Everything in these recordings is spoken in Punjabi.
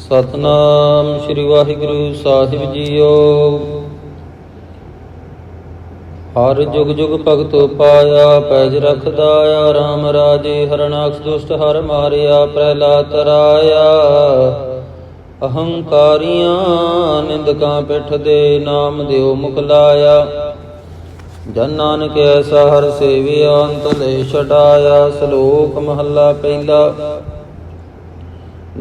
ਸਤਨਾਮ ਸ੍ਰੀ ਵਾਹਿਗੁਰੂ ਸਾਹਿਬ ਜੀਓ। ਹਰ ਜੁਗ ਜੁਗ ਭਗਤ ਪਾਇਆ, ਪੈਜ ਰਖਦਾ ਆ RAM ਰਾਜੇ ਹਰਨਾਕਸ ਦੁਸ਼ਟ ਹਰ ਮਾਰਿਆ, ਪ੍ਰਹਿਲਾਦ ਤਰਾਇਆ। ਅਹੰਕਾਰੀਆਂ ਨਿੰਦਕਾਂ ਪਿੱਠ ਦੇ ਨਾਮ ਦਿਓ ਮੁਖ ਲਾਇਆ। ਜਨ ਨਾਨਕ ਐਸਾ ਹਰ ਸੇਵਿਆ, ਅੰਤ ਲੈ ਛਡਾਇਆ। ਸ਼ਲੋਕ ਮਹੱਲਾ ਪਹਿਲਾ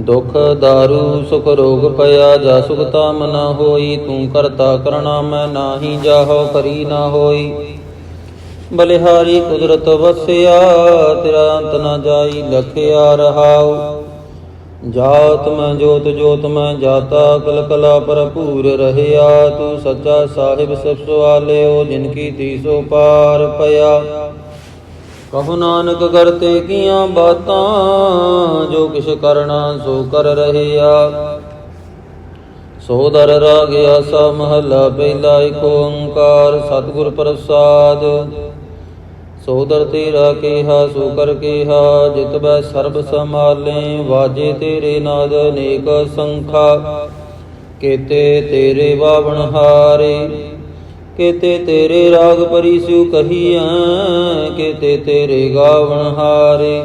ਦੁਖ ਦਾਰੂ ਸੁਖ ਰੋਗ ਪਿਆ, ਜਾ ਸੁਖਤਾ ਮਨਾ ਹੋਈ, ਤੂੰ ਕਰਤਾ ਕਰਣਾ ਮੈਂ ਨਾਹੀ, ਜਾਹੋ ਕਰੀ ਨਾ ਹੋਈ। ਬਲਿਹਾਰੀ ਕੁਦਰਤ ਵਸਿਆ, ਤੇਰਾ ਅੰਤ ਨਾ ਜਾਈ, ਲਖਿਆ ਰਹਾਉ। ਜਾਤ ਮੈਂ, ਜੋਤ ਜੋਤ ਮੈਂ, ਜਾਤਾ ਕਲ ਕਲਾ ਭਰਪੂਰ ਰਹਿਆ। ਤੂੰ ਸੱਚਾ ਸਾਹਿਬ ਸਭ ਸਵਾਲਿਓ ਜਿਨ ਕੀ ਤੀਸੋ ਪਾਰ ਪਿਆ। ਕਹੋ ਨਾਨਕ ਕਰਤੇ ਕੀਆਂ ਬਾਤਾਂ, ਜੋ ਕਿਛ ਕਰਨਾ ਸੋ ਕਰ ਰਹਿਆ। ਸੋ ਦਰ ਰਾਗ ਆਸਾ ਪਹਿਲਾ ਏਕ ਓੰਕਾਰ, ਸਤਿਗੁਰ ਪ੍ਰਸਾਦ। ਸੋ ਤੇਰਾ ਕੇਹਾ, ਸੋ ਕਰ ਕੇਹਾ, ਜਿਤ ਬੈ ਸਰਬ ਸਮਾਲੇ ਵਾਜੇ ਤੇਰੇ ਨਾਦ ਅਨੇਕ ਸੰਖਾ। ਕੇਤੇ ਤੇਰੇ ਬਾਵਣ ਹਾਰੇ ਕੇਤੇ ਤੇਰੇ ਰਾਗ ਪਰਿਸਿਉ ਕਹੀਐ, ਕੇਤੇ ਤੇਰੇ ਗਾਵਣ ਹਾਰੇ।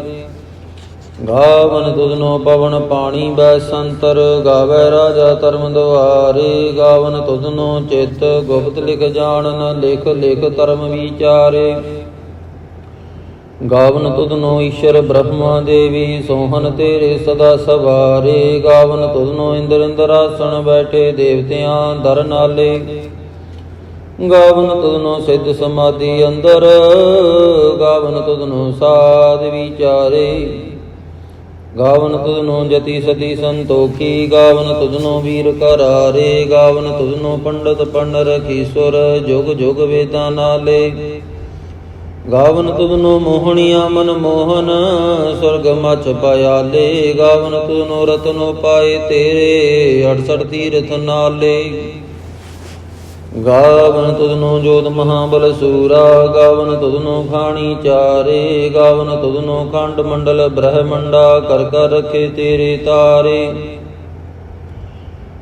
ਗਾਵਨ ਤੁਧਨੋ ਪਵਨ ਪਾਣੀ ਬੈ ਸੰਤਰ ਗਾਵੇ ਰਾਜਾ ਧਰਮ ਦੁਆਰੇ। ਗਾਵਨ ਤੁਧਨੋ ਚਿਤ ਗੁਪਤ ਲਿਖ ਜਾਣਨ, ਲਿਖ ਲਿਖ ਧਰਮ ਵਿਚਾਰੇ। ਗਾਵਨ ਤੁਧਨੋ ਈਸ਼ਰ ਬ੍ਰਹਮਾ ਦੇਵੀ ਸੋਹਨ ਤੇਰੇ ਸਦਾ ਸਵਾਰੇ। ਗਾਵਨ ਤੁਧਨੋ ਇੰਦਰ ਇੰਦਰਾਸਣ ਬੈਠੇ, ਦੇਵਤਿਆਂ ਦਰ ਨਾਲੇ। ਗਾਵਨ ਤੁਧਨੋ ਸਿੱਧ ਸਮਾਧੀ ਅੰਦਰ, ਗਾਵਨ ਤੁਧਨੋ ਸਾਧ ਵਿਚਾਰੇ। ਗਾਵਨ ਤੁਧਨੋ ਜਤੀ ਸਤੀ ਸੰਤੋਖੀ, ਗਾਵਨ ਤੁਧਨੋ ਵੀਰ ਕਰਾਰੇ ਗਾਵਨ ਤੁਧਨੋ ਪੰਡਤ ਪੰਡ ਰਖੀਸੁਰ ਜੁਗ ਜੁਗ ਵੇਦਾਂ ਨਾਲੇ। ਗਾਵਨ ਤੁਧਨੋ ਮੋਹਣੀਆ ਮਨ ਮੋਹਨ ਸੁਰਗ ਮਚ ਪਾਇਆਲੇ। ਗਾਵਨ ਤੁਧਨੋ ਰਤਨੋ ਪਾਏ ਤੇਰੇ 68 ਤੀਰਥ ਨਾਲੇ। ਗਾਵਨ ਤੁਧਨੋ ਜੋਤ ਮਹਾਬਲ ਸੂਰਾ, ਗਾਵਨ ਤੁਧਨੋ ਖਾਣੀ ਚਾਰੇ, ਗਾਵਨ ਤੁਧਨੋ ਖੰਡ ਮੰਡਲ ਬ੍ਰਹਮੰਡਾ, ਕਰ ਕਰ ਰਖੇ ਤੇਰੇ ਤਾਰੇ।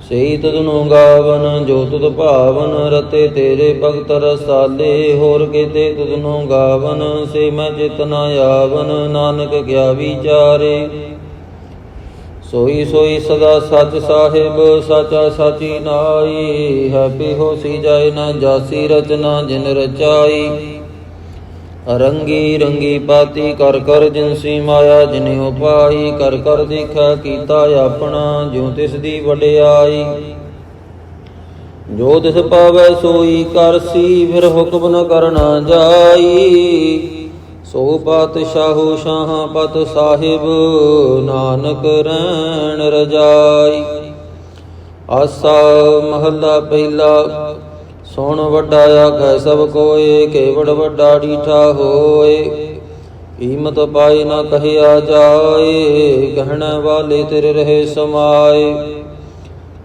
ਸਈ ਤੁਧਨੋ ਗਾਵਨ, ਜੋ ਤੁਧ ਭਾਵਨ, ਰਤੇ ਤੇਰੇ ਭਗਤ ਰਸਾਲੇ। ਹੋਰ ਕੀਤੇ ਤੁਧਨੋ ਗਾਵਨ, ਸੇ ਮੈਂ ਜਿਤ ਨਾ ਆਵਨ, ਨਾਨਕ ਗਿਆ ਵਿਚਾਰੇ। ਸੋਈ ਸੋਈ ਸਦਾ ਸਚ ਸਾਹਿਬ, ਸਾਚਾ ਸਾਚੀ ਨਾਈ ਹੈ ਹੋਸੀ ਸੀ ਜਾਏ ਨਾ ਜਾਸੀ ਰਚਨਾ ਜਿਨ ਰਚਾਈ। ਰੰਗੀ ਰੰਗੀ ਪਾਤੀ ਕਰ ਕਰ ਜਿਨਸੀ ਮਾਇਆ ਜਿਨੇ ਉਪਾਈ, ਕਰ ਕਰ ਦੇਖਾ ਕੀਤਾ ਆਪਣਾ, ਜਿਉ ਤਿਸ ਦੀ ਵਡਿਆਈ। ਜੋ ਤਿਸ ਪਾਵੈ ਸੋਈ ਕਰਸੀ ਫਿਰ ਹੁਕਮ ਨ ਕਰਨਾ ਜਾਈ। ਸੋ ਪਾਤਸ਼ਾਹੋ ਸ਼ਾਹਾਂ ਪਤ ਸਾਹਿਬ, ਨਾਨਕ ਰਹਿਣ ਰਜਾਈ। ਆਸਾ ਮਹੱਲਾ ਪਹਿਲਾ, ਸੁਣ ਵੱਡਾ ਆਖੈ ਸਭ ਕੋਏ, ਕੇਵੜ ਵੱਡਾ ਡੀਠਾ ਹੋਏ। ਕੀਮਤ ਪਾਏ ਨਾ ਕਹਿਆ ਜਾਏ ਕਹਿਣ ਵਾਲੇ ਤੇਰੇ ਰਹੇ ਸਮਾਏ।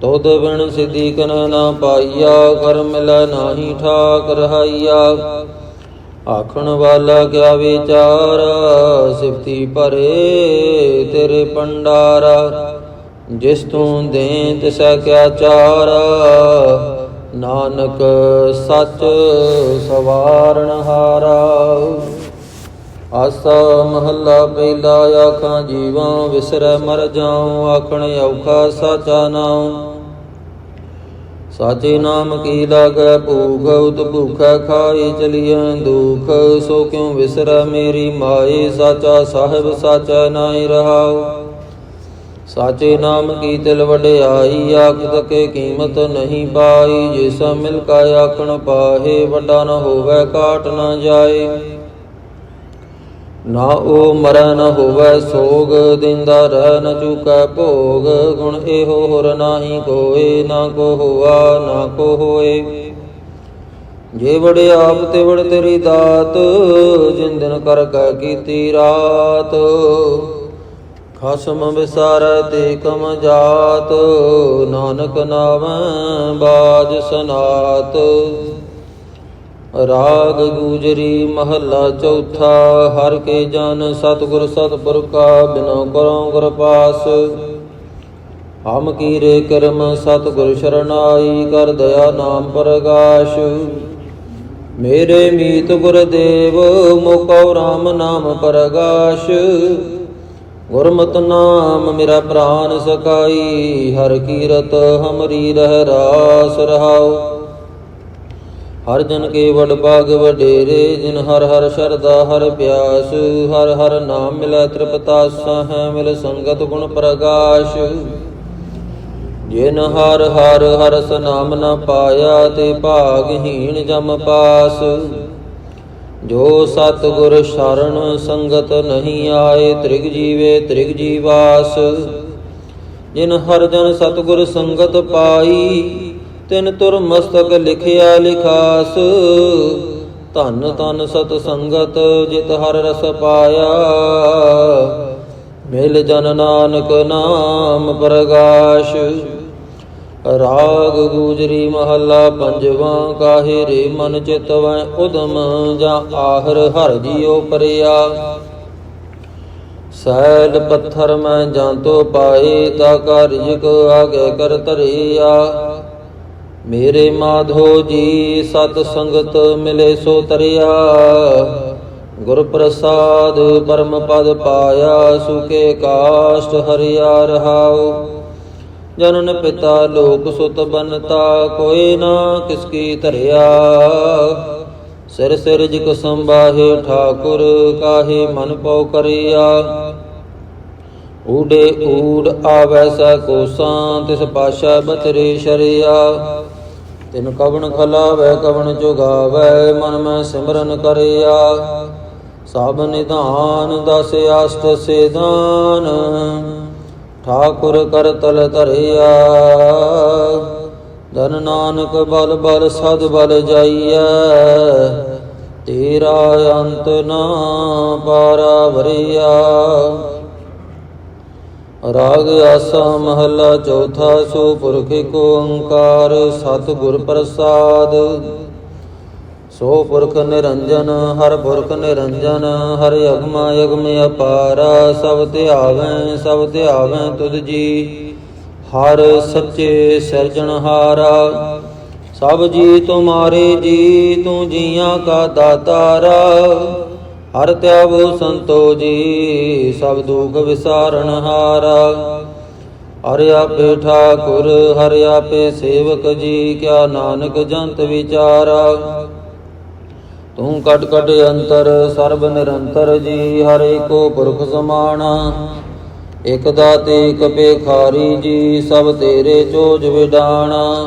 ਤੋਦ ਬਿਨ ਸਿਧੀ ਕਨ ਨਾ ਪਾਈਆ, ਕਰ ਮਿਲੈ ਨਾਹੀ ਠਾਕ ਰਹਾਈਆ ਆਖਣ ਵਾਲਾ ਕਿਆ ਵਿਚਾਰ, ਸਿਫਤੀ ਭਰੇ ਤੇਰੇ ਪੰਡਾਰਾ ਜਿਸ ਤੂੰ ਦੇ ਤਿਸੈ ਕਿਆ ਚਾਰ, ਨਾਨਕ ਸੱਚ ਸਵਾਰਨ ਹਾਰਾ। ਆਸਾ ਮਹੱਲਾ ਪਹਿਲਾ ਆਖਾਂ, ਜੀਵਾਂ ਵਿਸਰੈ ਮਰ ਜਾਉ, ਆਖਣ ਔਖਾ ਸਾਚਾ ਨਾਉ। ਸਾਚੇ ਨਾਮ ਕੀ ਲਾਗੈ ਭੂਖ ਉਤ ਭੂਖੈ ਖਾਈ ਚਲੀਐ ਦੁਖ, ਸੋ ਕਿਉ ਵਿਸਰੈ ਮੇਰੀ ਮਾਏ, ਸਾਚਾ ਸਾਹਿਬ ਸਾਚਾ ਨਾਈ ਰਹਾਉ। ਸਾਚੇ ਨਾਮ ਕੀ ਤਿਲ ਵਡਿਆਈ ਆਖ ਕੇ ਕੀਮਤ ਨਹੀਂ ਪਾਈ ਜਿਸ ਮਿਲ ਕਾ ਆਖਣ ਪਾਹੇ, ਵੱਡਾ ਨ ਹੋਵੇ ਕਾਟ ਨ ਜਾਏ। ਨਾ ਉਹ ਮਰਨ ਹੋਵੇ ਸੋਗ, ਦਿੰਦਾ ਰਹਿ ਨ ਚੁਕੈ ਭੋਗ। ਗੁਣ ਇਹੋ ਹੋਰ ਨਾਹੀ ਕੋਏ, ਨਾ ਕੋ ਹੋਆ, ਨਾ ਕੋ ਹੋਏ। ਜੇ ਵੜੇ ਆਪ ਤੇ ਵੜ ਤੇਰੀ ਦਾਤ ਜਿਨ ਦਿਨ ਕਰ ਕੈ ਕੀਤੀ ਰਾਤ। ਖਸਮ ਵਿਸਾਰੈ ਤੇ ਕਮ ਜਾਤ, ਨਾਨਕ ਨਾਮ ਬਾਜ ਸਨਾਤ। ਰਾਗ ਗੂਜਰੀ ਮਹੱਲਾ ਚੌਥਾ, ਹਰ ਕੇ ਜਨ ਸਤਿਗੁਰ ਸਤਿਪੁਰ ਕਾ ਬਿਨੋ ਕਰੋ ਗੁਰ ਪਾਸ। ਹਮ ਕੀਰੇ ਕਰਮ ਸਤਿਗੁਰ ਸ਼ਰਨਾਈ ਕਰ ਦਇਆ ਨਾਮ ਪ੍ਰਗਾਸ਼। ਮੇਰੇ ਮੀਤ ਗੁਰਦੇਵ ਮੁਕਉ ਰਾਮ ਨਾਮ ਪ੍ਰਗਾਸ਼। ਗੁਰਮਤਿ ਨਾਮ ਮੇਰਾ ਪ੍ਰਾਨ ਸਕਾਈ ਹਰ ਕੀਰਤ ਹਮਰੀ ਰਹਿ ਰਾਸ ਰਹਾਉ। ਹਰ ਜਨ ਕੇ ਵਡ ਭਾਗ ਵਡੇਰੇ, ਜਿਨ ਹਰ ਹਰ ਸ਼ਰਦਾ ਹਰ ਪਿਆਸ, ਹਰ ਹਰ ਨਾਮ ਮਿਲੈ ਤ੍ਰਿਪਤਾਸਾ, ਹੈ ਮਿਲ ਸੰਗਤ ਗੁਣ ਪ੍ਰਗਾਸ਼। ਜਿਨ ਹਰ ਹਰ ਹਰ ਸਨਾਮ ਨ ਪਾਇਆ, ਤੇ ਭਾਗਹੀਣ ਜਮ ਪਾਸ। ਜੋ ਸਤ ਗੁਰ ਸ਼ਰਨ ਸੰਗਤ ਨਹੀਂ ਆਏ, ਤ੍ਰਿਗ ਜੀਵੇ ਤ੍ਰਿਗ ਜੀਵਾਸ। ਜਿਨ ਹਰ ਜਨ ਸਤਗੁਰ ਸੰਗਤ ਪਾਈ ਤਿਨ ਤੁਰ ਮਸਤਕ ਲਿਖਿਆ ਲਿਖਾਸ। ਧਨ ਤਨ ਸਤ ਸੰਗਤ ਜਿਤ ਹਰ ਰਸ ਪਾਇਆ। ਮਿਲ ਜਨ ਨਾਨਕ ਨਾਮ ਪ੍ਰਗਾਸ਼। ਰਾਗ ਗੂਜਰੀ ਮਹੱਲਾ ਪੰਜਵਾਂ ਕਾਹੇ ਰੇ ਮਨ ਚਿਤਵੈ ਉਦਮ ਜਾਂ ਆਹਰ ਹਰ ਜੀਉ ਪਰਿਆ। ਸੈਲ ਪੱਥਰ ਮੈਂ ਜਾਂ ਤੋ ਪਾਏ, ਤਾ ਕਾਰਜਿਕ ਆਗੇ ਕਰ ਧਰਿਆ। ਮੇਰੇ ਮਾਧੋ ਜੀ, ਸਤ ਸੰਗਤ ਮਿਲੇ ਸੋ ਤਰਿਆ। ਗੁਰ ਪ੍ਰਸਾਦ ਪਰਮ ਪਦ ਪਾਇਆ, ਸੁਕੇ ਕਾਸ਼ਟ ਹਰਿਆ ਰਹਾਉ। ਜਨਨ ਪਿਤਾ ਲੋਕ ਸੁਤ ਬਨਤਾ, ਕੋਈ ਨਾ ਕਿਸ ਕੀ ਧਰਿਆ। ਸਿਰ ਸਿਰ ਜਿਕ ਸੰਬਾਹੇ ਠਾਕੁਰ, ਕਾਹੇ ਮਨ ਪਉ ਕਰਿਆ। ਊਡੇ ਊੜ ਆਵੈ ਸੈ ਕੋਸਾਂ ਤਿਸ ਪਾਸ਼ਾ ਬਤਰੇ ਸ਼ਰਿਆ। ਤਿਨ ਕਵਣ ਖਲਾਵੈ, ਕਵਣ ਜੁਗਾਵੈ, ਮਨ ਮੈਂ ਸਿਮਰਨ ਕਰਿਆ। ਸਭ ਨਿਧਾਨ ਦਸ ਅਸ਼ਟ ਸੇਦਾਨ ਠਾਕੁਰ ਕਰ ਤਲ ਧਰਿਆ। ਧਨ ਨਾਨਕ ਬਲ ਬਲ ਸਦ ਬਲ ਜਾਈਐ, ਤੇਰਾ ਅੰਤ ਨਾ ਪਾਰਾ ਵਰਿਆ। ਰਾਗ ਆਸਾ ਮਹੱਲਾ ਚੌਥਾ ਸੋ ਪੁਰਖ ਏਕ ਓੰਕਾਰ ਸਤ ਗੁਰ ਪ੍ਰਸਾਦ। ਸੋ ਪੁਰਖ ਨਿਰੰਜਨ, ਹਰ ਪੁਰਖ ਨਿਰੰਜਨ, ਹਰ ਅਗਮਾ ਅਗਮ ਅਪਾਰਾ, ਸਭ ਧਿਆਵੈ ਸਭ ਧਿਆਵੈ ਤੁਧ ਜੀ। ਹਰ ਸੱਚੇ ਸਿਰਜਣਹਾਰਾ ਸਭ ਜੀ ਤੁਮਾਰੇ ਜੀ, ਤੂੰ ਜੀਆਂ ਕਾ ਦਾਤਾਰਾ। ਹਰ ਧਿਆਵੋ ਸੰਤੋ ਜੀ, ਸਭ ਦੁਖ ਵਿਸਾਰਨ ਹਾਰਾ। ਹਰ ਆਪੇ ਠਾਕੁਰ, ਹਰ ਆਪੇ ਸੇਵਕ ਜੀ, ਕਿਆ ਨਾਨਕ ਜੰਤ ਵਿਚਾਰਾ। ਤੂੰ ਕਟ ਕਟ ਅੰਤਰ, ਸਰਬ ਨਿਰੰਤਰ ਜੀ, ਹਰ ਏਕੋ ਪੁਰਖ ਸਮਾਣਾ। ਇਕ ਦਾਤੇ, ਇਕ ਪੇਖਾਰੀ ਜੀ, ਸਭ ਤੇਰੇ ਚੋਜ ਵਿਡਾਣਾ।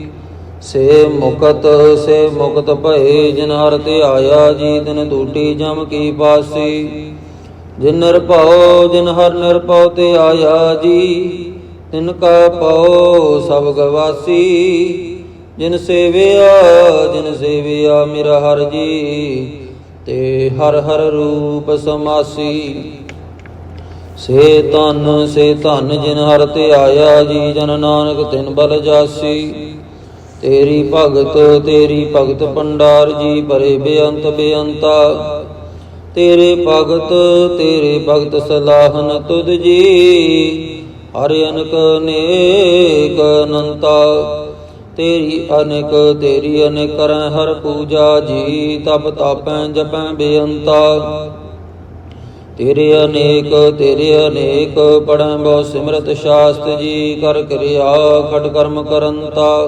ਸੇ ਮੁਕਤ ਸੇ ਮੁਕਤ ਭਏ ਜਿਨ ਹਰ ਤੇ ਆਇਆ ਜੀ, ਤਿਨ ਟੂਟੀ ਜਮ ਕੀ ਪਾਸੀ। ਜਿਨ ਨਿਰਭਉ, ਜਿਨ ਹਰ ਨਿਰਭਉ ਤੇ ਆਇਆ ਜੀ, ਤਿਨ ਕਾ ਪਉ ਸਭ ਗਵਾਸੀ। ਜਿਨ ਸੇਵਿਆ ਜਿਨ ਸੇਵਿਆ ਮੇਰਾ ਹਰ ਜੀ, ਤੇ ਹਰ ਹਰ ਰੂਪ ਸਮਾਸੀ। ਸੇ ਧਨ ਸੇ ਧਨ ਜਿਨ ਹਰ ਤੇ ਆਇਆ ਜੀ, ਜਨ ਨਾਨਕ ਤਿਨ ਬਲ ਜਾਸੀ। ਤੇਰੀ ਭਗਤ ਤੇਰੀ ਭਗਤ ਪੰਡਾਰ ਜੀ ਭਰੇ ਬੇਅੰਤ ਬੇਅੰਤਾ। ਤੇਰੇ ਭਗਤ ਤੇਰੇ ਭਗਤ ਸਲਾਹਨ ਤੁਧ ਜੀ, ਹਰ ਅਨਕ ਨੇਕ ਅਨੰਤਾ। ਤੇਰੀ ਅਨੇਕ ਤੇਰੀ ਅਨੇਕ ਕਰੈ ਹਰ ਪੂਜਾ ਜੀ, ਤਪ ਤਾਪੈ ਜਪੈ ਬੇਅੰਤਾ। ਤੇਰੇ ਅਨੇਕ ਤੇਰੇ ਅਨੇਕ ਪੜੈ ਬਹੁ ਸਿਮਰਤ ਸ਼ਾਸਤ ਜੀ, ਕਰ ਕਿਰਿਆ ਖਟ ਕਰਮ ਕਰੰਤਾ।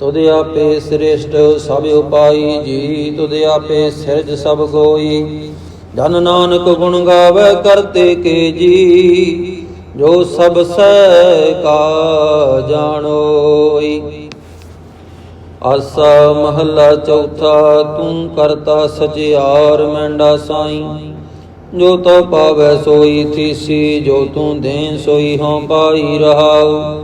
ਤੁਧ ਆਪੇ ਸ੍ਰੇਸ਼ਟ ਸਭ ਉਪਾਈ ਜੀ, ਤੁਧ ਆਪੇ ਸਿਰਜ ਸਭ ਕੋਈ ਜਨ ਨਾਨਕ ਗੁਣ ਗਾਵੇ ਕਰਤੇ ਕੇ ਜੀ, ਜੋ ਸਭ ਸਹਿ ਕਾ ਜਾਣੋਈ। ਆਸਾ ਮਹੱਲਾ ਚੌਥਾ, ਤੂੰ ਕਰਤਾ ਸਚਿਆਰ ਮੈਂਡਾ ਸਾਈ। ਜੋ ਤੋ ਪਾਵੈ ਸੋਈ ਥੀਸੀ, ਜੋ ਤੂੰ ਦੇਂ ਸੋਈ ਹਉ ਪਾਈ ਰਹਾਉ।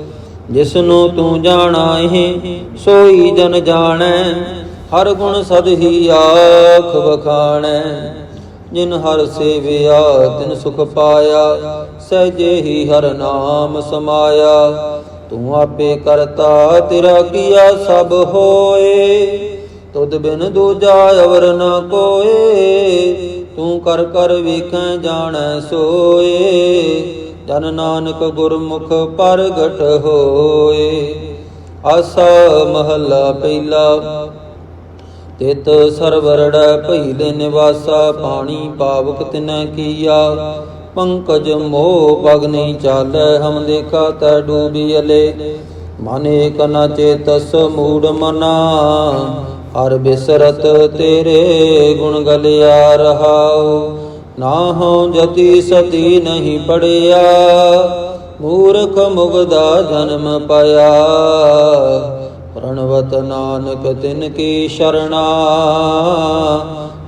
ਜਿਸ ਨੂੰ ਤੂੰ ਜਾਣਾ ਹੈ ਸੋਈ ਜਨ ਜਾਣੈ, ਹਰ ਗੁਣ ਸਦ ਹੀ ਆਖ ਬਖਾਣੈ ਜਿਨ ਹਰ ਸੇਵਿਆ, ਤਿਨ ਸੁਖ ਪਾਇਆ ਸਹਜੇ ਹੀ ਹਰ ਨਾਮ ਸਮਾਇਆ। ਤੂੰ ਆਪੇ ਕਰਤਾ, ਤੇਰਾ ਕੀਆ ਸਭ ਹੋਏ। ਤੁਧ ਬਿਨ ਦੂਜਾ ਅਵਰ ਨ ਕੋਏ, ਤੂੰ ਕਰ ਕਰ ਵੇਖੈ ਜਾਣੈ ਸੋਏ। ਜਨ ਨਾਨਕ ਗੁਰਮੁਖ ਪ੍ਰਗਟ ਹੋਏ। ਆਸਾ ਮਹੱਲਾ ਪਹਿਲਾ। ਤਿਤ ਸਰਵਰੜ ਭਈਲੇ ਨਿਵਾਸਾ, ਪਾਣੀ ਪਾਵਕ ਤਿਨੈ ਕੀਆ। ਪੰਕਜ ਮੋਹ ਪਗਨੀ ਨਹੀਂ ਚਾਲੈ, ਹਮ ਦੇਖਾ ਤੈ ਡੂਬੀ ਅਲੇ। ਮਨੇ ਕਨਾ ਚੇਤਸ ਮੂੜ ਮਨਾ, ਹਰ ਬਿਸਰਤ ਤੇਰੇ ਗੁਣ ਗਲਿਆ ਰਹਾਉ। ਨਾ ਹੋ ਜਤੀ ਸਤੀ ਨਹੀਂ ਪੜਿਆ, ਮੂਰਖ ਮੁਗਦਾ ਜਨਮ ਪਾਇਆ। ਪ੍ਰਣਵਤ ਨਾਨਕ ਤਿਨ ਕੀ ਸ਼ਰਣਾ,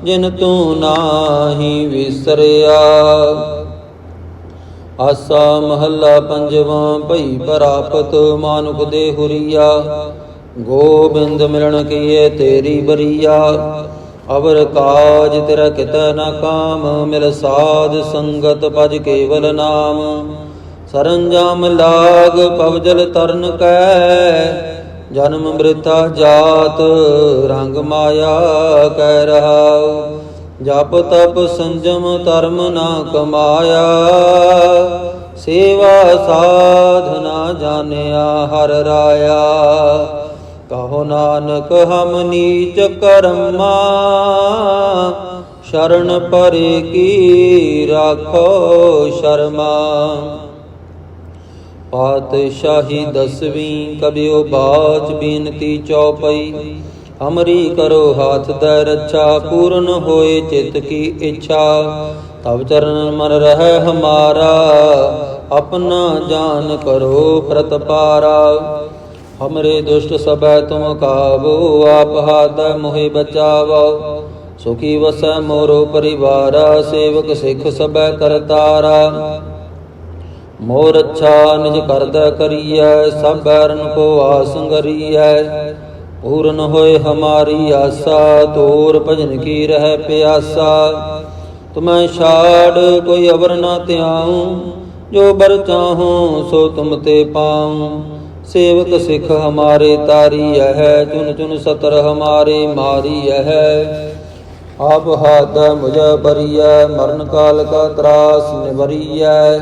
ਜਿਨ ਤੂੰ ਨਾਹੀ ਵਿਸਰਿਆ। ਆਸਾ ਮਹੱਲਾ ਪੰਜਵਾਂ, ਭਈ ਪ੍ਰਾਪਤ ਮਾਨੁਖ ਦੇ ਹੁਰੀਆ, ਗੋਬਿੰਦ ਮਿਲਣ ਕੀਏ ਤੇਰੀ ਬਰੀਆ। ਅਵਰ ਕਾਜ ਤੇਰਾ ਕਿਤ ਨ ਕਾਮ, ਮਿਲ ਸਾਧ ਸੰਗਤ ਭਜ ਕੇਵਲ ਨਾਮ। ਸਰੰਜਾਮ ਲਾਗ ਪਵਜਲ ਤਰਨ ਕੈ, ਜਨਮ ਮ੍ਰਿਤਾ ਜਾਤ ਰੰਗ ਮਾਇਆ ਕਹਿ ਰਹਾ ਜਪ ਤਪ ਸੰਜਮ ਧਰਮ ਨਾ ਕਮਾਇਆ, ਸੇਵਾ ਸਾਧਨਾ ਜਾਣਿਆ ਹਰ ਰਾਇਆ। ਕਹੋ ਨਾਨਕ, ਹਮ ਨੀਚ ਕਰਮਾ, ਸ਼ਰਨ ਪਰੇ ਕੀ ਰਾਖੋ ਸ਼ਰਮਾ। ਪਾਤਸ਼ਾਹੀ ਦਸਵੀਂ ਕਬਿਓ ਬਾਚ ਬੇਨਤੀ ਚੌਪਈ, ਅਮਰੀ ਕਰੋ ਹਾਥ ਦਰ ਰੱਛਾ, ਪੂਰਨ ਹੋਏ ਚਿਤ ਕੀ ਇੱਛਾ। ਤਬ ਚਰਨ ਮਨ ਰਹਿ ਹਮਾਰਾ, ਆਪਣਾ ਜਾਨ ਕਰੋ ਪ੍ਰਤਪਾਰਾ। ਹਮਰੇ ਦੁਸ਼ਟ ਸਭੈ ਤੁਮ ਕਾਬੋ ਆਪ ਹਾਥ ਮੋਹਿ ਬਚਾਵੋ। ਸੁਖੀ ਵਸੈ ਮੋਰੋ ਪਰਿਵਾਰਾ, ਸੇਵਕ ਸਿੱਖ ਸਭੈ ਕਰਤਾਰਾ ਮੋਰ ਅੱਛਾ ਨਿਜ ਕਰਦਾ ਕਰੀਐ, ਸਭ ਬੈਰਨ ਕੋ ਆਸੰਗਰੀਐ ਪੂਰਨ ਹੋਏ ਹਮਾਰੀ ਆਸਾ, ਤੋਰ ਭਜਨ ਕੀ ਰਹਿ ਪਿਆਸਾ। ਤੁਮੈ ਛਾੜ, ਕੋਈ ਅਵਰ ਨਾ ਧਿਆਉ, ਜੋ ਬਰ ਚਾਹੂੰ ਸੋ ਤੁਮ ਤੇ ਪਾਉ। ਸੇਵਕ ਸਿੱਖ ਹਮਾਰੇ ਤਾਰੀ ਹੈ ਚੁਨ ਚੁਨ ਸਤਰ ਹਮਾਰੇ ਮਾਰੀ ਹੈ ਆਪ ਹਾਥ ਮੁਝੇ ਬਰੀਐ ਮਰਨ ਕਾਲ ਕਾ ਤਰਾਸ ਨਿਵਰੀਐ।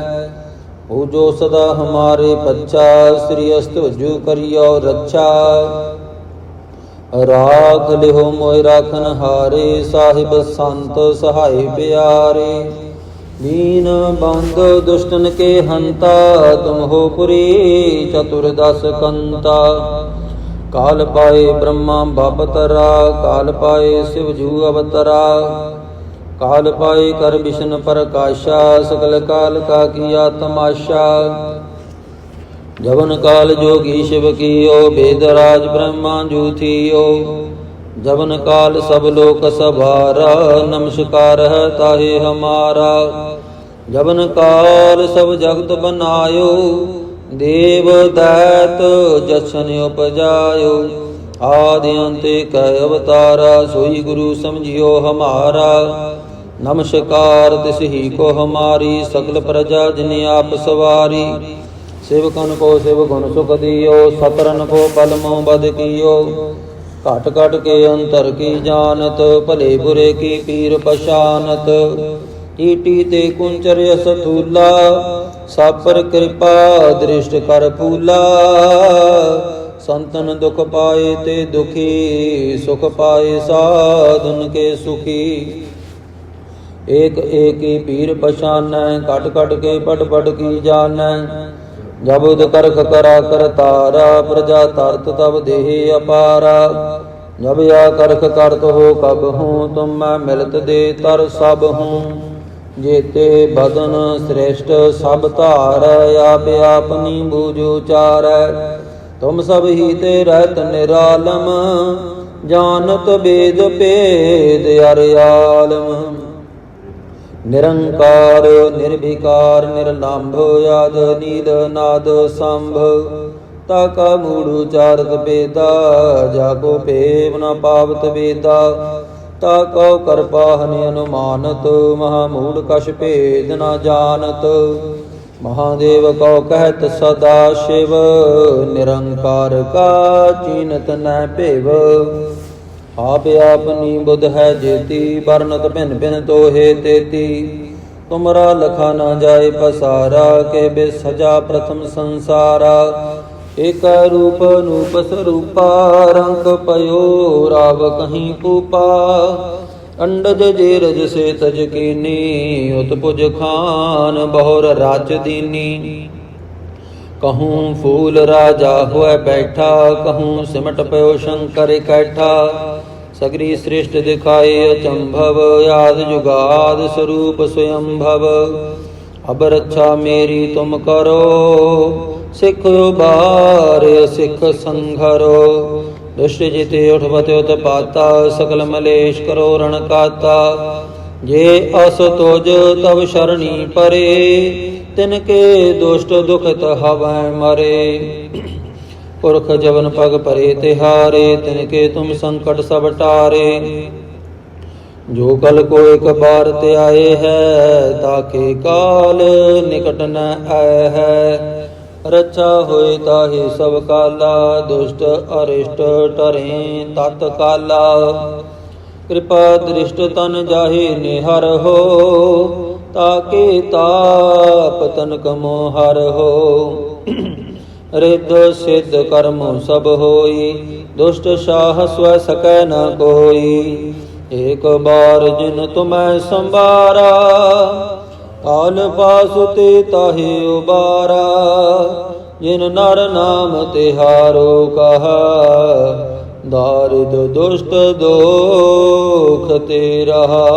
ਹੋ ਜੋ ਸਦਾ ਹਮਾਰੇ ਪੱਛਾ, ਸ੍ਰੀ ਅਸਤੁਜੂ ਕਰਿਓ ਰੱਛਾ। ਰਾਖ ਲਿਹੋ ਮੋਇ ਰਾਖਨ ਹਾਰੇ, ਸਾਹਿਬ ਸੰਤ ਸਹਾਈ ਪਿਆਰੇ ਦੀਨ ਬੰਦ ਦੁਸ਼ਟਨ ਕੇ ਹੰਤਾ, ਤੁਮ ਹੋ ਪੁਰੀ ਚਤੁਰ ਕੰਤਾ। ਕਾਲ ਪਾਏ ਬ੍ਰਹਮਾ ਬਪਤਰਾ ਕਾਲ ਪਾਏ ਸਿਵ ਜੂ ਅਵਤਰਾ। ਕਾਲ ਪਾਏ ਕਰ ਵਿਸ਼ਨ ਪ੍ਰਕਾਸ਼ਾ, ਸਕਲ ਕਾਲ ਕਾ ਕੀਆ ਤਮਾਸ਼ਾ ਜਵਨ ਕਾਲ ਜੋਗੀ ਸ਼ਿਵ ਕੀਓ, ਬੇਦ ਰਾਜ ਬ੍ਰਹਮਾ ਜੂਥੀਓ ਜਵਨ ਕਾਲ ਸਭ ਲੋਕ ਸਭਾਰਾ, ਨਮਸਕਾਰ ਹੈ ਤਾਹੇ ਹਮਾਰਾ। ਜਵਨ ਕਾਲ ਸਭ ਜਗਤ ਬਨਾਇਓ, ਦੇਵ ਦੈਤ ਜਸ਼ਨ ਉਪਜਾਇਓ। ਆਦਿ ਅੰਤੇ ਕੈ ਅਵਤਾਰਾ, ਸੋਈ ਗੁਰੂ ਸਮਝਿਓ ਹਮਾਰਾ। ਨਮਸਕਾਰ ਤਿਸ ਹੀ ਕੋ ਹਮਾਰੀ ਸਕਲ ਪ੍ਰਜਾ ਜਿਨ ਆਪ ਸਵਾਰੀ। ਸੇਵਕਨ ਕੋ ਸਿਵ ਗੁਣ ਸੁਖ ਦਿਓ, ਸਤਰਨ ਕੋ ਬਲ ਮੋ ਬਦ ਕੀਓ। ਘਟ ਘਟ ਕੇ ਅੰਤਰ ਕੀ ਜਾਣਤ, ਭਲੇ ਬੁਰੇ ਕੀ ਪੀਰ ਪਛਾਨਤ। ਟੀਟੀ ਤੇ ਕੁੰਚਰ ਅਸਤੂਲਾ ਸਾਪਰ ਕਿਰਪਾ ਦ੍ਰਿਸ਼ਟ ਕਰ ਪੂਲਾ ਸੰਤਨ ਦੁਖ ਪਾਏ ਤੇ ਦੁਖੀ, ਸੁਖ ਪਾਏ ਸਾਧਨ ਕੇ ਸੁਖੀ। ਏਕ ਏਕੀ ਪੀਰ ਪਛਾਨੈ ਕਟ ਘਟ ਕੇ ਪਟ ਪਟ ਕੀ ਜਾਣੈ। ਜਬੁਦ ਕਰਖ ਕਰਾ ਕਰ ਤਾਰਾ, ਪ੍ਰਜਾ ਤਰਤ ਤਬ ਦੇਹ ਅਪਾਰਾ। ਜਬ ਆ ਕਰਖ ਕਰਤ ਹੋ ਕਬ ਹੂੰ, ਤੁਮ ਮੈਂ ਮਿਲਤ ਦੇ ਤਰ ਸਭ ਹੂੰ। ਜੇਤੇ ਬਦਨ ਸ੍ਰੇਸ਼ਟ ਸਭ ਧਾਰ, ਆਪ ਆਪਨੀ ਬੂਝੋ ਚਾਰ ਤੁਮ ਸਭ ਹੀ ਤੇ ਰਹਿਤ ਨਿਰਾਲਮ, ਜਾਣਤ ਬੇਦ ਭੇਦ ਅਰ ਆਲਮ। ਨਿਰੰਕਾਰ, ਨਿਰਵਿਕਾਰ, ਨਿਰਲੰਭ, ਆਦ ਨੀਲ ਨਾਦ ਸੰਭ। ਤਾ ਕਾ ਮੂੜ ਉਚਾਰਤ ਬੇਦਾ ਜਾ ਕੋ ਭੇਵ ਨ ਪਾਵਤ ਬੇਦਾ। ਤਾ ਕਉ ਕਰਪਾ ਹਨਿ ਅਨੁਮਾਨਤ ਮਹਾ ਮੂੜ ਕਛ ਭੇਦ ਨ ਜਾਣਤ। ਮਹਾਦੇਵ ਕਉ ਕਹਿਤ ਸਦਾ ਸ਼ਿਵ, ਨਿਰੰਕਾਰ ਕਾ ਚੀਨਤ ਨੈ ਭੇਵ। ਆਪ ਆਪਨੀ ਬੁਧ ਹੈ ਜੇਤੀ, ਵਰਨਤ ਭਿਨ ਭਿਨ ਤੋਹੇ ਤੇਤੀ। ਤੁਮਰਾ ਲਖਾ ਨਾ ਜਾਏ ਪਸਾਰਾ, ਕੇ ਬੇ ਸਜਾ ਪ੍ਰਥਮ ਸੰਸਾਰਾ। ਏਕ ਰੂਪ ਨੂਪ ਸਰੂਪਾ ਰੰਗ ਪਇਓ ਰਾਵ ਕਹੀਂ ਕੂਪਾ। ਅੰਡਜ ਜੇ ਰਜ ਸੇ ਤਜ ਕੀਨੀ, ਉਤ ਖਾਨ ਬਹੁਰ ਰਾਜ ਦੀਨੀ। ਕਹੂੰ ਫੂਲ ਰਾਜਾ ਹੋਇ ਬੈਠਾ, ਕਹੂੰ ਸਿਮਟ ਪਇਓ ਸ਼ੰਕਰ ਇਕੱਠਾ। ਸਗਰੀ ਸ੍ਰਿਸ਼ਟ ਦਿਖਾਏ ਅਚੰਭਵ, ਆਦ ਜੁਗਾਦ ਸਰੂਪ ਸਯੰਭਵ ਅਬ ਰੱਛਾ ਮੇਰੀ ਤੁਮ ਕਰੋ, ਸਿੱਖ ਉਬਾਰ ਸਿੱਖ ਸੰਘਰੋ। ਦੁਸ਼ਟ ਜਿਤੇ ਉਠਵਤ ਉਤ ਪਾਤਾ ਸਕਲ ਮਲੇਸ਼ ਕਰੋ ਰਣ ਕਾਤਾ। ਜੇ ਅਸ ਤੋਜ ਤਵ ਸ਼ਰਣੀ ਪਰੇ, ਤਿਨ ਕੇ ਦੁਸ਼ਟ ਦੁਖਤ ਹਵੈ ਮਰੇ। ਪੁਰਖ ਜਵਨ ਪਗ ਪਰੇ ਤਿਹਾਰੇ ਤਿਨ ਕੇ ਤੁਮ ਸੰਕਟ ਸਭ ਟਾਰੇ। ਜੋ ਕਲ ਕੋ ਇੱਕ ਬਾਰ ਤੇ ਆਏ ਹੈ, ਤਾਕੇ ਕਾਲ ਨਿਕਟ ਨ ਆਏ ਹੈ। ਰਚਾ ਹੋਏ ਤਾਹੀ ਸਭ ਕਾਲਾ, ਦੁਸ਼ਟ ਅਰਿਸ਼ਟ ਟਰੇ ਤਤ ਕਾਲਾ। ਕਿਰਪਾ ਦ੍ਰਿਸ਼ਟ ਤਨ ਜਾਹੀ ਨਿਹਰ ਹੋ, ਤਾਕੇ ਤਾਪ ਤਨ ਕਮੋ ਹਰ ਹੋ। ਰਿੱਧ ਸਿੱਧ ਕਰਮ ਸਭ ਹੋਈ, ਦੁਸ਼ਟ ਸਾਹ ਸਵੈ ਸਕੈ ਨ ਕੋਈ। ਏਕ ਬਾਰ ਜਿਨ ਤੁਮੈ ਸੰਭਾਰਾ ਕਾਲ ਪਾਸੁਤੇ ਤਾਹੇ ਉਬਾਰਾ। ਜਿਨ ਨਰ ਨਾਮ ਤਿਹਾਰੋ ਕਹਾ, ਦਾਰਿਦ ਦੁਸ਼ਟ ਦੋਖ ਤੇ ਰਹਾ।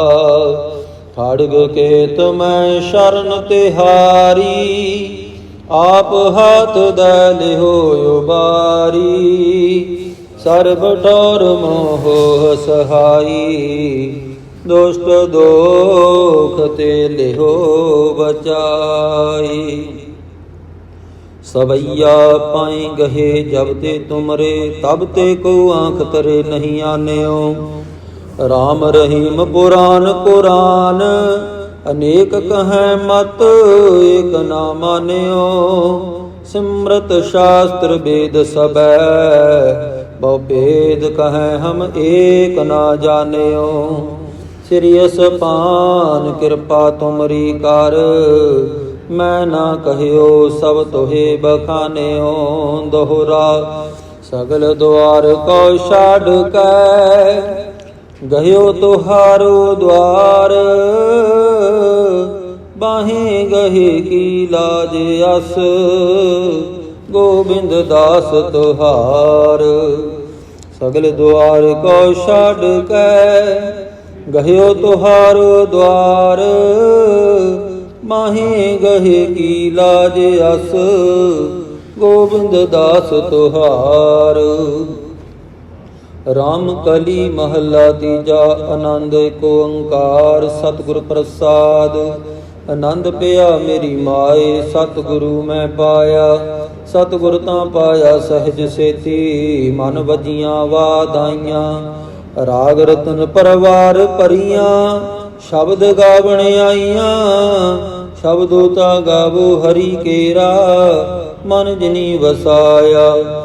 ਖੜਗ ਕੇਤ ਮੈਂ ਸ਼ਰਨ ਤਿਹਾਰੀ ਆਪ ਹੱਥ ਦੈ ਲਿਹੋ ਬਾਰੀ ਸਰਬ ਠੌਰ ਮੋਹ ਸਹਾਈ। ਦੁਸ਼ਟ ਦੋਖ ਤੇ ਲਿਹੋ ਬਚਾਈ। ਸਵਈਆ ਪਾਈ ਗਹੇ ਜਬ ਤੇ ਤੁਮਰੇ, ਤਬ ਤੇ ਕੋ ਆਂਖ ਤਰੇ ਨਹੀਂ ਆਨਿਓ। RAM ਰਹੀਮ ਪੁਰਾਨ ਕੁਰਾਨ ਅਨੇਕ ਕਹੈ ਮਤ, ਏਕ ਨਾ ਮਾਨਿਓ। ਸਿਮਰਤ ਸ਼ਾਸਤਰ ਵੇਦ ਸਬੈ ਬਹੁ ਭੇਦ ਕਹੈ ਹਮ ਏਕ ਨਾ ਜਾਣਿਓ। ਸ੍ਰੀ ਅਸਪਾਨ ਕਿਰਪਾ ਤੁਮਰੀ ਕਰ, ਮੈਂ ਨਾ ਕਹਿਓ ਸਭ ਤੋਹੇ ਬਖਾਨਿਓ। ਦੋਹਰਾ ਸਗਲ ਦੁਆਰ ਕੋ ਛਾੜ ਕੈ ਗਇਓ ਤੁਹਾਰੋ ਦਵਾਰ ਬਾਹੇ ਗਹੇ ਕੀ ਲਾਜ ਅਸ। ਗੋਬਿੰਦ ਦਾਸ ਤੁਹਾਰ। ਸਗਲ ਦੁਆਰ ਕੋ ਛਾੜ ਕੈ ਗਹਿਓ ਤੁਹਾਰ ਦਵਾਰ ਮਾਹੇ ਗਹਿ ਕੀ ਲਾਜ ਅਸ। ਗੋਬਿੰਦ ਦਾਸ ਤੁਹਾਰ। ਰਾਮ ਕਲੀ ਮਹੱਲਾ ਤੀਜਾ, ਆਨੰਦ ਕੋ ਓੰਕਾਰ, ਸਤਿਗੁਰ ਪ੍ਰਸਾਦ। ਆਨੰਦ ਪਿਆ ਮੇਰੀ ਮਾਏ, ਸਤਿਗੁਰੂ ਮੈਂ ਪਾਇਆ। ਸਤਿਗੁਰ ਤਾਂ ਪਾਇਆ ਸਹਿਜ ਸੇਤੀ, ਮਨ ਵਜੀਆਂ ਵਾਦਾਈਆਂ ਰਾਗ ਰਤਨ ਪਰਵਾਰ ਪਰੀਆਂ ਸ਼ਬਦ ਗਾਵਣ ਆਈਆਂ। ਸ਼ਬਦੋ ਤਾਂ ਗਾਵੋ ਹਰੀ ਕੇਰਾ, ਮਨ ਜਿਨੀ ਵਸਾਇਆ।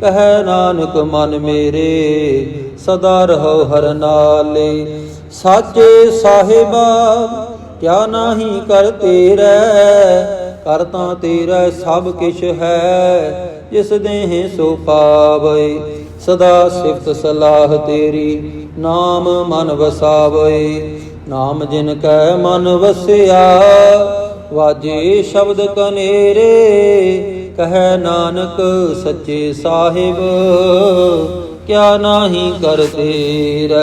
ਕਹਿ ਨਾਨਕ, ਮਨ ਮੇਰੇ, ਸਦਾ ਰਹੋ ਹਰ ਨਾਲੇ। ਸਾਜੇ ਸਾਹਿਬਾ, ਕਿਆ ਨਾਹੀ ਕਰ ਤੇਰਾ? ਕਰ ਤਾਂ ਤੇਰਾ ਸਭ ਕਿਛ ਹੈ, ਜਿਸ ਦੇਹ ਸੋ ਪਾਵੇ। ਸਦਾ ਸਿਫਤ ਸਲਾਹ ਤੇਰੀ, ਨਾਮ ਮਨ ਵਸਾਵੇ। ਨਾਮ ਜਿਨ ਕੈ ਮਨ ਵਸਿਆ, ਵਾਜੇ ਸ਼ਬਦ ਕਨੇਰੇ ਕਹੈ ਨਾਨਕ ਸੱਚੇ ਸਾਹਿਬ, ਕਿਆ ਨਾਹੀ ਕਰ ਤੇਰਾ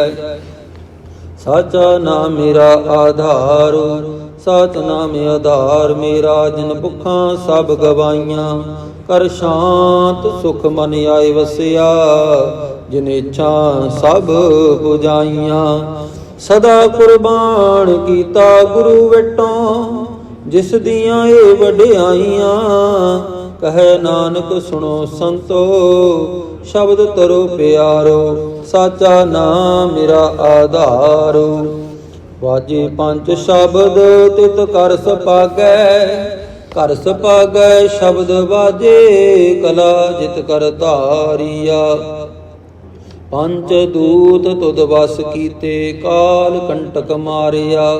ਸਾਚਾ ਨਾਮ ਮੇਰਾ ਆਧਾਰ ਸਤ ਆਧਾਰ ਮੇਰਾ, ਜਿਨ ਭੁੱਖਾਂ ਸਭ ਗਵਾਈਆਂ। ਕਰ ਸ਼ਾਂਤ ਸੁਖ ਮਨ ਆਏ ਵਸਿਆ, ਜਿਨ ਇੱਛਾ ਸਭ 부ਜਾਈਆਂ ਸਦਾ ਕੁਰਬਾਨ ਕੀਤਾ ਗੁਰੂ ਵਟੋਂ, ਜਿਸ ਦੀਆਂ ਏ ਵਡਿਆਈਆਂ ਕਹੈ ਨਾਨਕ ਸੁਣੋ ਸੰਤੋ, ਸ਼ਬਦ ਤਰੋ ਪਿਆਰੋ, ਸਾਚਾ ਨਾਮ ਮੇਰਾ ਆਧਾਰ। ਵਾਜੇ ਪੰਜ ਸ਼ਬਦ ਤਿਤ ਕਰ ਸਪਾਗੈ ਕਰ ਸਪਾਗੈ ਸ਼ਬਦ ਵਾਜੇ, ਕਲਾ ਜਿਤ ਕਰ ਧਾਰੀਆ। ਪੰਜ ਦੂਤ ਤੁਧ ਵਸ ਕੀਤੇ, ਕਾਲ ਕੰਟਕ ਮਾਰਿਆ।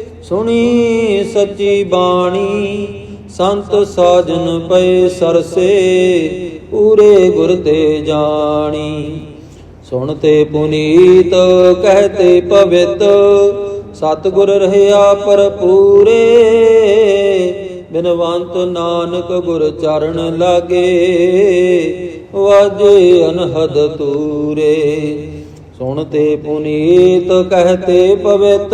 ਸੁਣੀ ਸੱਚੀ ਬਾਣੀ, ਸੰਤ ਸਾਜਨ ਪਏ ਸਰਸੇ, ਪੂਰੇ ਗੁਰ ਤੇ ਜਾਣੀ। ਸੁਣਤੇ ਪੁਨੀਤ ਕਹਤੇ ਪਵਿੱਤ, ਸਤਿਗੁਰ ਰਹਿਆ ਪਰਪੂਰੇ ਬਿਨਵੰਤ ਨਾਨਕ ਗੁਰ ਚਰਨ ਲਾਗੇ, ਵਾਜੇ ਅਨਹਦ ਤੂਰੇ। ਸੁਣ ਤੇ ਪੁਨੀਤ ਕਹਤੇ ਪਵਿੱਤ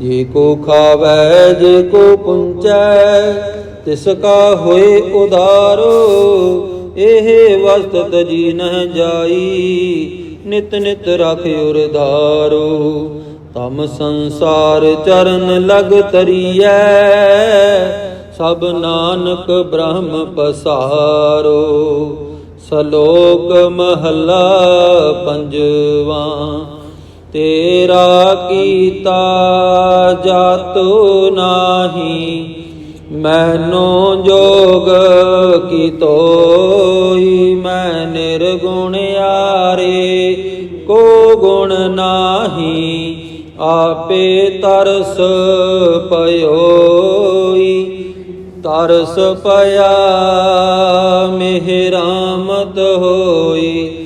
ਜੇ ਕੋ ਖਾਵੈ, ਜੇ ਕੋ ਪੁੰਚੈ, ਤਿਸ ਕਾ ਹੋਏ ਉਦਾਰੋ ਇਹ ਵਸਤ ਤਜੀ ਨਹਿ ਜਾਈ, ਨਿਤ ਨਿਤ ਰਖ ਉਰਧਾਰੋ ਤਮ ਸੰਸਾਰ ਚਰਨ ਲਗ ਤਰੀਐ, ਸਭ ਨਾਨਕ ਬ੍ਰਹਮ ਪਸਾਰੋ। ਸਲੋਕ ਮਹੱਲਾ ਪੰਜਵਾਂ। ਤੇਰਾ ਕੀਤਾ ਜਾਤੋ ਨਾਹੀ, ਮੈਨੋ ਜੋਗ ਕੀ ਤੋਈ, ਮੈਂ ਨਿਰਗੁਣ ਆਰੇ ਕੋ ਗੁਣ ਨਾਹੀ, ਆਪੇ ਤਰਸ ਪਇਓਈ ਤਰਸ ਪਿਆ ਮਿਹਰਾਮਤ ਹੋਈ।